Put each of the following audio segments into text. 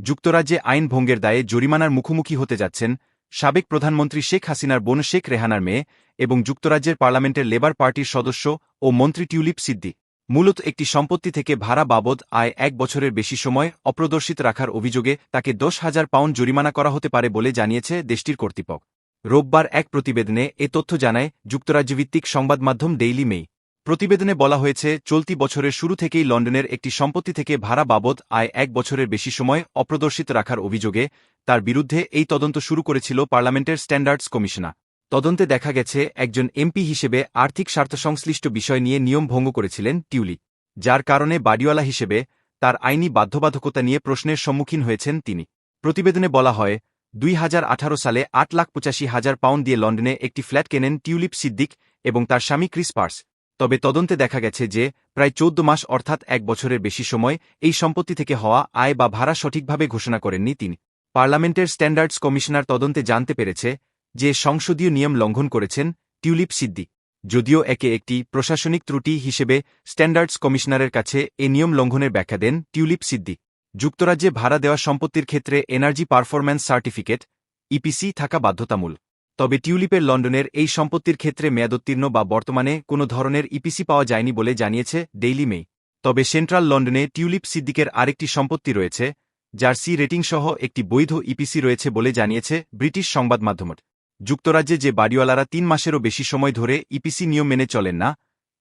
যুক্তরাজ্যে আইন ভঙ্গের দায়ে জরিমানার মুখোমুখি হতে যাচ্ছেন সাবেক প্রধানমন্ত্রী শেখ হাসিনার বোন শেখ রেহানার মেয়ে এবং যুক্তরাজ্যের পার্লামেন্টের লেবার পার্টির সদস্য ও মন্ত্রী টিউলিপ সিদ্দি মূলত একটি সম্পত্তি থেকে ভাড়া বাবদ আয় এক বছরের বেশি সময় অপ্রদর্শিত রাখার অভিযোগে তাকে দশ হাজার পাউন্ড জরিমানা করা হতে পারে বলে জানিয়েছে দেশটির কর্তৃপক্ষ। রোববার এক প্রতিবেদনে এ তথ্য জানায় যুক্তরাজ্যভিত্তিক সংবাদ মাধ্যম ডেইলি মেই। প্রতিবেদনে বলা হয়েছে, চলতি বছরের শুরু থেকেই লন্ডনের একটি সম্পত্তি থেকে ভাড়া বাবদ আয় এক বছরের বেশি সময় অপ্রদর্শিত রাখার অভিযোগে তার বিরুদ্ধে এই তদন্ত শুরু করেছিল পার্লামেন্টের স্ট্যান্ডার্ডস কমিশনা তদন্তে দেখা গেছে, একজন এমপি হিসেবে আর্থিক স্বার্থসংশ্লিষ্ট বিষয় নিয়ে নিয়ম ভঙ্গ করেছিলেন টিউলি যার কারণে বাড়িওয়ালা হিসেবে তার আইনি বাধ্যবাধকতা নিয়ে প্রশ্নের সম্মুখীন হয়েছেন তিনি। প্রতিবেদনে বলা হয়, দুই হাজার আঠারো সালে আট লাখ পঁচাশি হাজার পাউন্ড দিয়ে লন্ডনে একটি ফ্ল্যাট কেনেন টিউলিপ সিদ্দিক এবং তার স্বামী ক্রিস পার্স। তবে তদন্তে দেখা গেছে যে, প্রায় চৌদ্দ মাস অর্থাৎ এক বছরের বেশি সময় এই সম্পত্তি থেকে হওয়া আয় বা ভাড়া সঠিকভাবে ঘোষণা করেননি তিনি। পার্লামেন্টের স্ট্যান্ডার্ডস কমিশনার তদন্তে জানতে পেরেছে যে, সংসদীয় নিয়ম লঙ্ঘন করেছেন টিউলিপ সিদ্দি যদিও একে একটি প্রশাসনিক ত্রুটি হিসেবে স্ট্যান্ডার্ডস কমিশনারের কাছে এ নিয়ম লঙ্ঘনের ব্যাখ্যা দেন টিউলিপ সিদ্দি যুক্তরাজ্যে ভাড়া দেওয়া সম্পত্তির ক্ষেত্রে এনার্জি পারফরম্যান্স সার্টিফিকেট, ইপিসি, থাকা বাধ্যতামূলক। তবে টিউলিপের লন্ডনের এই সম্পত্তির ক্ষেত্রে মেয়াদোত্তীর্ণ বা বর্তমানে কোনো ধরনের ইপিসি পাওয়া যায়নি বলে জানিয়েছে ডেইলি মে তবে সেন্ট্রাল লন্ডনে টিউলিপ সিদ্দিকের আরেকটি সম্পত্তি রয়েছে, যার সি রেটিং সহ একটি বৈধ ইপিসি রয়েছে বলে জানিয়েছে ব্রিটিশ সংবাদ মাধ্যমত যুক্তরাজ্যে যে বাড়িওয়ালারা তিন মাসেরও বেশি সময় ধরে ইপিসি নিয়ম মেনে চলেন না,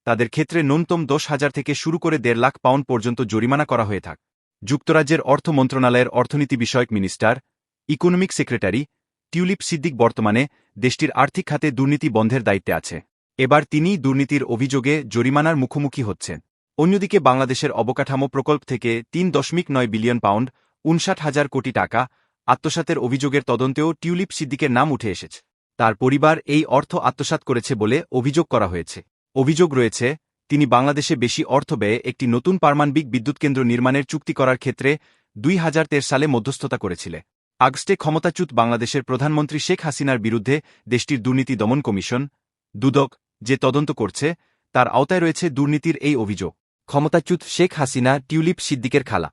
তাদের ক্ষেত্রে ন্যূনতম দশ হাজার থেকে শুরু করে দেড় লাখ পাউন্ড পর্যন্ত জরিমানা করা হয়ে থাক। যুক্তরাজ্যের অর্থ মন্ত্রণালয়ের অর্থনীতি বিষয়ক minister, economic secretary Tulip Siddiq বর্তমানে দেশটির আর্থিক খাতে দুর্নীতি বন্ধের দায়িত্বে আছে। এবার তিনিই দুর্নীতির অভিযোগে জরিমানার মুখোমুখি হচ্ছেন। অন্যদিকে বাংলাদেশের অবকাঠামো প্রকল্প থেকে তিন দশমিক নয় বিলিয়ন পাউন্ড, উনষাট হাজার কোটি টাকা আত্মসাতের অভিযোগের তদন্তেও টিউলিপ সিদ্দিকের নাম উঠে এসেছে। তার পরিবার এই অর্থ আত্মসাৎ করেছে বলে অভিযোগ করা হয়েছে। অভিযোগ রয়েছে, তিনি বাংলাদেশে বেশি অর্থ ব্যয়ে একটি নতুন পারমাণবিক বিদ্যুৎ কেন্দ্র নির্মাণের চুক্তি করার ক্ষেত্রে দুই হাজার তের সালে মধ্যস্থতা করেছিলে আগস্টে ক্ষমতাচ্যুত বাংলাদেশের প্রধানমন্ত্রী শেখ হাসিনার বিরুদ্ধে দেশটির দুর্নীতি দমন কমিশন, দুদক, যে তদন্ত করছে, তার আওতায় রয়েছে দুর্নীতির এই অভিযোগ। ক্ষমতাচ্যুত শেখ হাসিনা টিউলিপ সিদ্দিকের খালা।